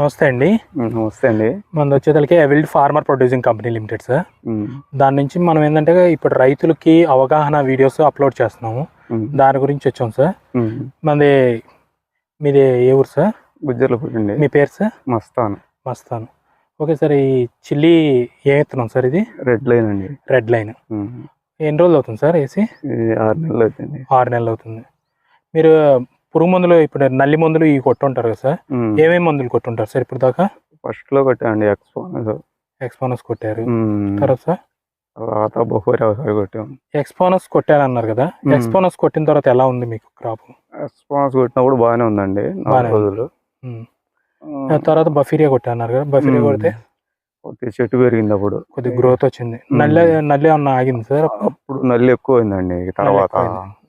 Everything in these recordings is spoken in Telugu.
నమస్తే అండి. నమస్తే అండి. మనది వచ్చేసరికి ఎవిల్డ్ farmer producing company limited sir దాని నుంచి మనం ఏంటంటే ఇప్పుడు రైతులకి అవగాహన వీడియోస్ అప్లోడ్ చేస్తున్నాము. దాని గురించి వచ్చాం సార్. మనది మీది ఏ ఊరు సార్ గుజ్జర్ల పుట్టిండి మీ పేరు sir Mastan. Mastan. Okay sir ఈ చిల్లీ ఏ ఎత్తున్నాం సార్ ఇది? రెడ్ లైన్ అండి. రెడ్ లైన్ ఎన్ని రోజులు అవుతుంది సార్ ఇది ఆరు నెలలు అవుతుంది. ఆరు నెలలు అవుతుంది. మీరు పురుగు మందులు ఇప్పుడు నల్లి మందులు ఇవి కొట్టుంటారు కదా సార్? ఏమేమి మందులు కొట్టుంటారు సార్ ఇప్పుడు దాకా? ఫస్ట్లో కొట్టామండి ఎక్స్పోనస్ ఎక్స్పోనస్ కొట్టారు. తర్వాత? సార్ తర్వాత బొఫోర్ ఒకసారి కొట్టాం. ఎక్స్పోనస్ కొట్టారన్నారు కదా? మ్మ్. ఎక్స్పోనస్ కొట్టిన తర్వాత ఎలా ఉంది మీకు క్రాప్ ఎక్స్పోనస్ కొట్టినప్పుడు బాగానే ఉందండి నాలుగు. రోజులు. తర్వాత బఫీరియా కొట్టారన్నారు కదా? బఫీరియా. కొడితే? కొద్దిగా చెట్టు పెరిగింది అప్పుడు. కొద్దిగా గ్రోత్ వచ్చింది. నల్లి నల్లి ఏమన్నా ఆగింది సార్? అప్పుడు? నల్లి ఎక్కువ అయిందండి తర్వాత.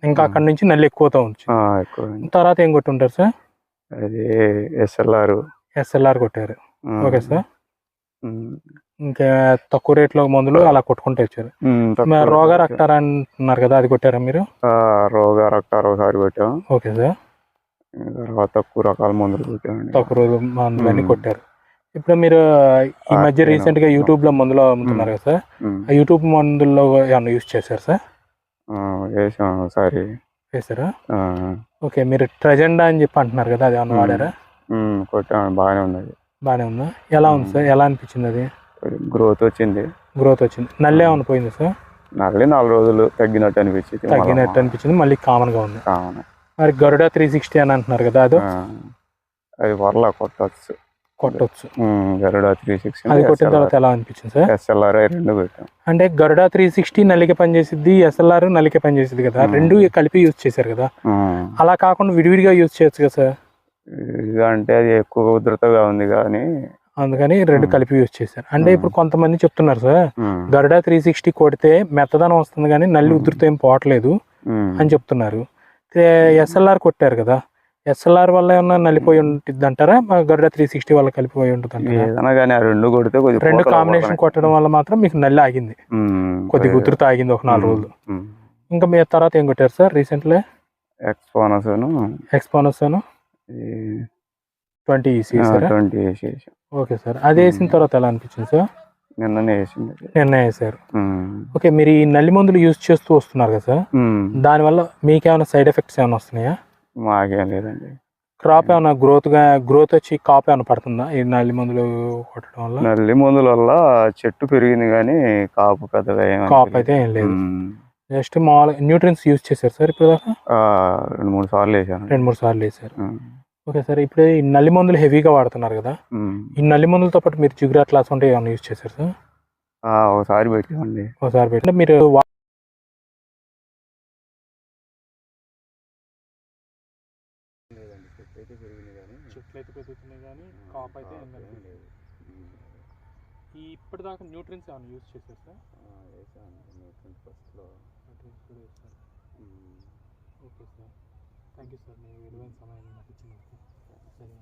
ఇంకా అక్కడ నుంచి నల్లి ఎక్కువతో అయింది. తర్వాత ఏం కొట్టుంటారు సార్? అది ఎస్ఎల్ఆర్. ఎస్ఎల్ఆర్ కొట్టారు. Okay sir. ఇంకా తక్కువ రేట్లో మందులు అలా కొట్టుకుంటూ వచ్చారు రోగ రక్తార అంటున్నారు కదా అది కొట్టారా మీరు? రోగ రక్తారు ఒకసారి కొట్టాం. Okay sir. తర్వాత తక్కువ రకాల మందులు కొట్టామండి. తక్కువ రోజు మందులన్నీ మ్మ్. కొట్టారు. ఇప్పుడు మీరు ఈ మధ్య రీసెంట్గా యూట్యూబ్లో మందులు అమ్ముతున్నారు కదా సార్. యూట్యూబ్ మందుల్లో ఏమన్నా యూజ్ చేశారు సార్? వేసాం ఒకసారి. ఆ, ఓకే మీరు ట్రెజెండా అని చెప్పి అంటున్నారు కదా అది ఏమన్నా. వాడారా? కొట్టాం బాగానే ఉన్నది బాగానే ఉందా? ఎలా ఉంది సార్? ఎలా అనిపించింది అది? గ్రోత్ వచ్చింది. గ్రోత్ వచ్చింది. నల్లి ఏమైనా పోయింది సార్? నల్లి నాలుగు రోజులు తగ్గినట్టు అనిపించింది తగ్గినట్టు అనిపించింది మళ్ళీ కామన్గా ఉంది. కావున. మరి గరుడ త్రీ సిక్స్టీ అని అంటున్నారు కదా అది? అది వరలా కొట్టచ్చు. కొట్టొచ్చు గరుడ త్రీ సిక్స్ అది కొట్టిన తర్వాత ఎలా అనిపించింది సార్ ఎస్ఎల్ఆర్ రెండు పెట్టాం అంటే గరుడ త్రీ సిక్స్టీ నల్లికి పనిచేసిద్ది ఎస్ఎల్ఆర్ నల్లికి పనిచేసిద్ది కదా. రెండు కలిపి యూజ్ చేశారు కదా. అలా కాకుండా విడివిడిగా యూజ్ చేయొచ్చు కదా సార్ అంటే అది ఎక్కువ ఉధృతగా ఉంది కానీ అందుకని రెండు. కలిపి యూజ్ చేశారు అంటే. ఇప్పుడు కొంతమంది చెప్తున్నారు సార్ గరుడ త్రీ సిక్స్టీ కొడితే మెత్తదనం వస్తుంది కానీ నల్లి. ఉధృతం ఏం పోవట్లేదు. అని చెప్తున్నారు ఎస్ఎల్ఆర్ కొట్టారు కదా ఎస్ఎల్ఆర్ వల్ల ఏమన్నా నలిపోయి ఉంటుంది అంటారా గరుడ త్రీ సిక్స్టీ వల్ల కలిపిపోయి ఉంటుంది ఆ రెండు కొడితే రెండు కాంబినేషన్. కొట్టడం వల్ల మాత్రం మీకు నల్లి ఆగింది. కొద్దిగా ఉధృత ఆగింది ఒక నాలుగు రోజులు. ఇంకా మీ తర్వాత ఏం కొట్టారు సార్ రీసెంట్లీ ఎక్స్పోనస్ ఎక్స్పోనస్ twenty EC sir twenty okay sir. అది వేసిన తర్వాత ఎలా అనిపించింది సార్? నిన్ననే వేసింది. నిన్న వేసారు. ఓకే మీరు ఈ నల్లి మందులు యూజ్ చేస్తూ వస్తున్నారు కదా సార్. దానివల్ల మీకేమైనా సైడ్ ఎఫెక్ట్స్ ఏమైనా వస్తున్నాయా? మాకేం లేదండి. క్రాప్ ఏమైనా గ్రోత్గా గ్రోత్ వచ్చి కాప్ ఏమైనా పడుతుందా? ఈ నల్లి మందులు కొట్టడం వల్ల? నల్లి మందుల వల్ల చెట్టు పెరిగింది కానీ కాపు పెద్దగా ఏం కాప్. అయితే ఏం లేదు. జస్ట్ మామూలుగా న్యూట్రియన్స్ యూజ్ చేశారు సార్ ఇప్పుడు దాకా? రెండు మూడు సార్లు వేసాను. రెండు మూడు సార్లు వేసారు. ఓకే సార్ ఇప్పుడు ఈ నల్లి మందులు హెవీగా వాడుతున్నారు కదా. ఈ నల్లి మందులతో పాటు మీరు జిగురా క్లాస్ ఉంటే ఏమైనా యూజ్ చేశారు సార్? ఒకసారి పెట్టామండి. ఒకసారి పెట్టి మీరు వా- చెట్లు అయితే పెరుగుతున్నాయి కానీ కాప్ అయితే కనిపించలేదు. ఈ ఇప్పటిదాకా న్యూట్రియన్స్ ఏమైనా యూజ్ చేశారు? సార్ న్యూట్రియన్స్ కూడా వేశారు okay sir thank you sir మీ విలువైన సమయాన్ని నాకు ఇచ్చినందుకు. సరే